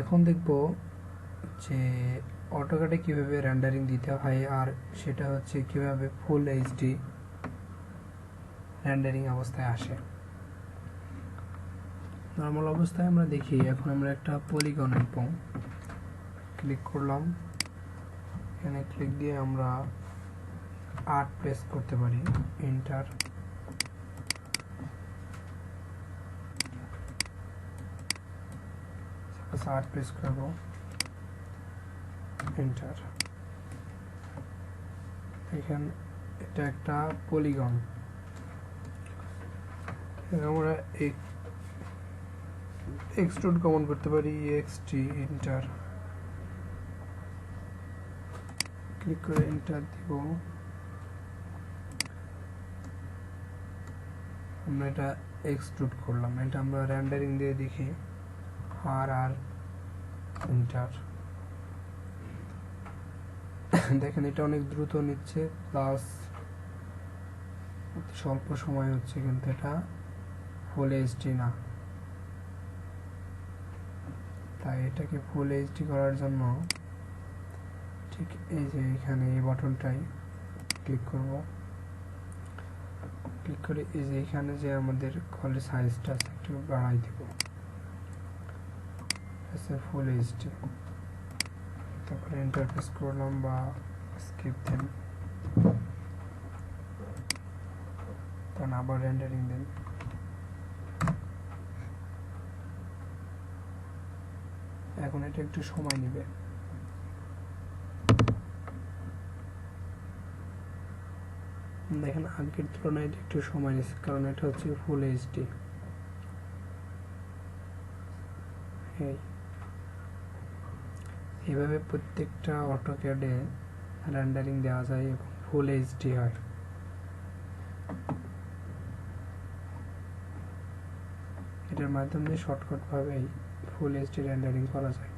এখন দেখব যে অটোকাটে কীভাবে রেন্ডারিং দিতে হয় আর সেটা হচ্ছে কীভাবে ফুল এইচডি রেন্ডারিং অবস্থায় আসে। নর্মাল অবস্থায় আমরা দেখি, এখন আমরা একটা পলিগন আঁকবো ক্লিক করলাম। এখানে ক্লিক দিয়ে আমরা আর্ট প্রেস করতে পারি এন্টার সাপোজ আর্ট প্রেস করব এন্টার এখানে, এটা একটা পলিগন আমরা এক্সট্রুড কমন করতে পারি এক্সটি এন্টার ক্লিক করে এন্টার দিব। আমরা এটা এক্সট্রুড করলাম। এটা আমরা র্যান্ডারিং দিয়ে দেখি। আর আর এন্টার দেখেন, এটা অনেক দ্রুত নিচ্ছে প্লাস স্বল্প সময় হচ্ছে কিন্তু এটা ফুল এইচডি না। তাই এটাকে ফুল এইচডি করার জন্য ঠিক এই যে এখানে এই বাটনটাই ক্লিক করব। ক্লিক করে এই যে এখানে যে আমাদের কলের সাইজটা একটু বাড়াই দেব। ফুল এইচডি তারপরে ইন্টারফেস করলাম বা স্কিপ দেন তখন আবার রেন্ডারিং দেন এখন এটা একটু সময় নেবে। দেখেন আগের তুলনায় এটা একটু সময় নিচ্ছে, কারণ এটা হচ্ছে ফুল এইচডি এই। এভাবে প্রত্যেকটা অটোক্যাডে রেন্ডারিং দেওয়া যায় এবং ফুল এইচডি হয়। এটার মাধ্যমে শর্টকাটভাবেই ফুল এইচডি রেন্ডারিং করা যায়।